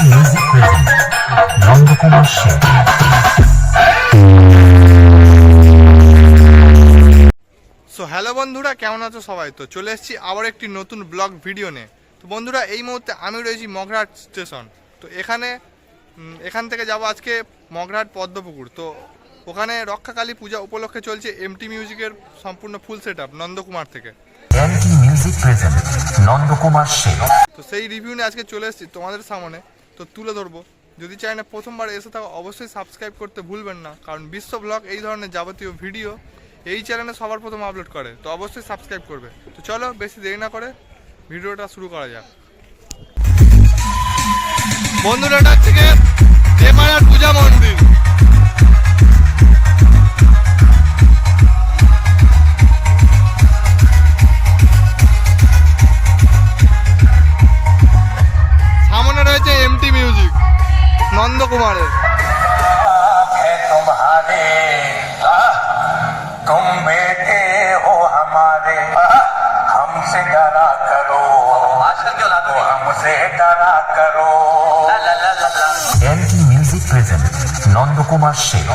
Music present Nandakumar Sen so hello বন্ধুরা কেমন আছো সবাই? তো চলে এসেছি আবার একটি নতুন ব্লগ ভিডিও নিয়ে। তো বন্ধুরা এই মুহূর্তে আমি রয়েছি মগরাহাট স্টেশন। তো এখানে এখান থেকে যাব আজকে মগরাহাট পদ্মপুকুর। তো ওখানে রক্ষাকালী পূজা উপলক্ষে চলছে এমটি মিউজিকের সম্পূর্ণ ফুল সেট আপ নন্দকুমার থেকে। MT music present Nandakumar Sen. তো সেই রিভিউ নিয়ে আজকে চলে এসেছি তোমাদের সামনে। তো তুলে ধরবো। যদি চ্যানেলে প্রথমবার এসে থাকো, অবশ্যই সাবস্ক্রাইব করতে ভুলবেন না। কারণ বিশ্ব ব্লগ এই ধরনের যাবতীয় ভিডিও এই চ্যানেলে সবার প্রথম আপলোড করে। তো অবশ্যই সাবস্ক্রাইব করবে। তো চলো, বেশি দেরি না করে ভিডিওটা শুরু করা যাক। বন্ধুরা থেকে দেমায়ার পূজা মন্দির। करो MT music present Nandakumar Sen.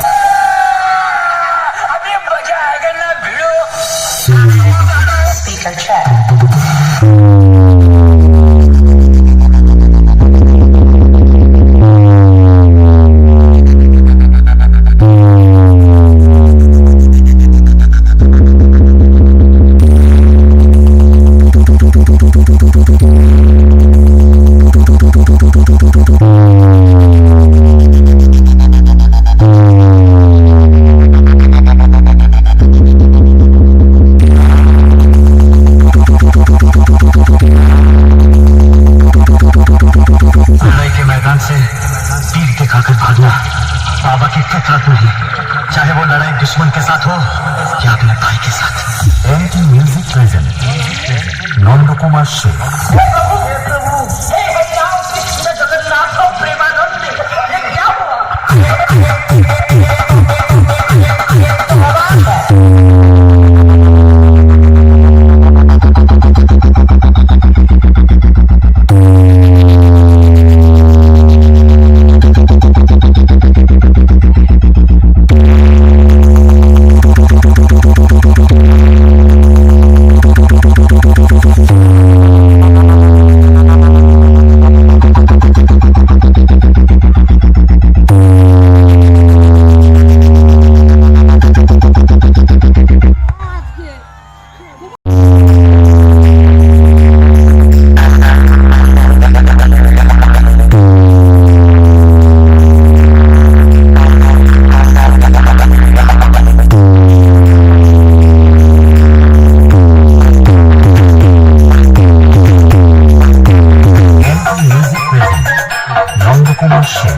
बाबा की फितरत में चाहे वो लड़ाई दुश्मन के साथ हो या अपने भाई के साथ। MT music present Nand Kumar Singh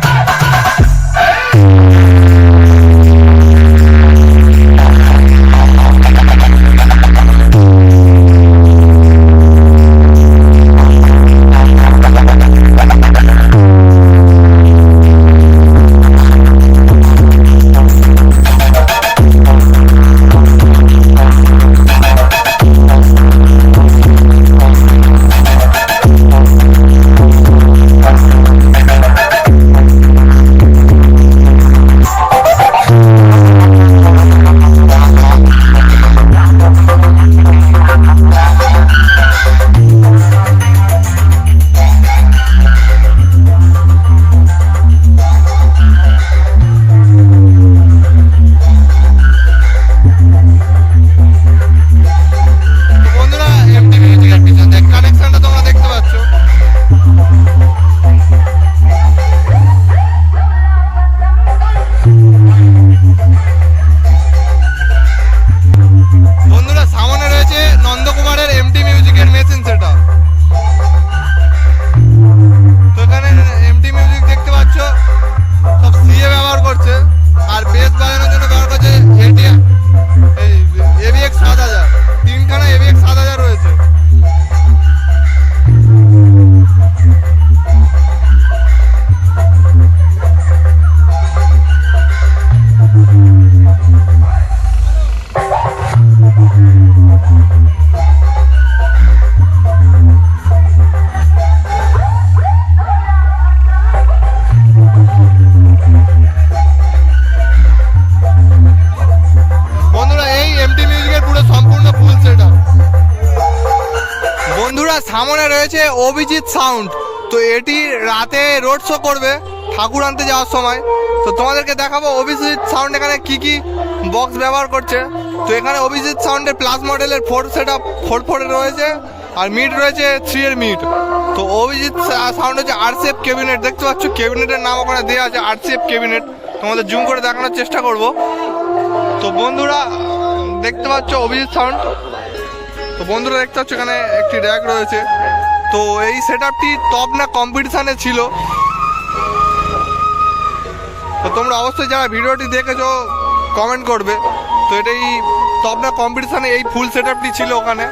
Hey! সামনে রয়েছে অভিজিৎ সাউন্ড। তো এটি রাতে রোড শো করবে ঠাকুর আনতে যাওয়ার সময়। তো তোমাদেরকে দেখাবো অভিজিৎ সাউন্ড এখানে কি কি বক্স ব্যবহার করছে। তো এখানে অভিজিৎ সাউন্ডের প্লাস মডেলের ফোর সেট আপ ফোর ফোরে রয়েছে আর মিট রয়েছে থ্রি এর মিট তো অভিজিৎ সাউন্ড হচ্ছে আরসিএফ ক্যাবিনেট দেখতে পাচ্ছ ক্যাবিনেটের নাম ওখানে দেওয়া আছে আরসিএফ ক্যাবিনেট তোমাদের জুম করে দেখানোর চেষ্টা করব। তো বন্ধুরা, দেখতে পাচ্ছ অভিজিৎ সাউন্ড। তো বন্ধুরা দেখতে পাচ্ছ এখানে একটি র্যাক রয়েছে। তো এই সেট আপটি তবনা কম্পিটিশানে ছিল। তো তোমরা অবশ্যই যারা ভিডিওটি দেখেছ কমেন্ট করবে। তো এটাই তবনা কম্পিটিশানে এই ফুল সেট আপটি ছিল ওখানে।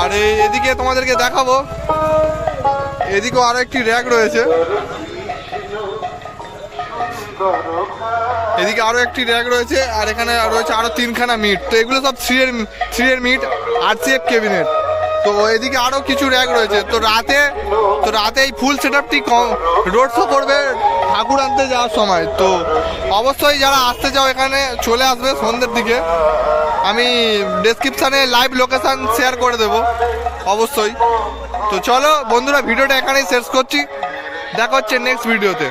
আর এদিকে তোমাদেরকে দেখাবো। এদিকেও আরও একটি র্যাক রয়েছে। এদিকে আরও একটি র্যাক রয়েছে, আর এখানে রয়েছে আরও তিনখানা মিট তো এগুলো সব থ্রি এর থ্রি এর মিট আর সি এফ কেবিনেট তো এদিকে আরও কিছু র্যাক রয়েছে। তো রাতে তো রাতে এই ফুল সেট আপটি রোড শো করবে ঠাকুর আনতে যাওয়ার সময়। তো অবশ্যই যারা আসতে চাও এখানে, চলে আসবে সন্ধ্যের দিকে। আমি ডেসক্রিপশানে লাইভ লোকেশান শেয়ার করে দেবো, অবশ্যই। তো চলো বন্ধুরা, ভিডিওটা এখানেই শেষ করছি। দেখা হচ্ছে নেক্সট ভিডিওতে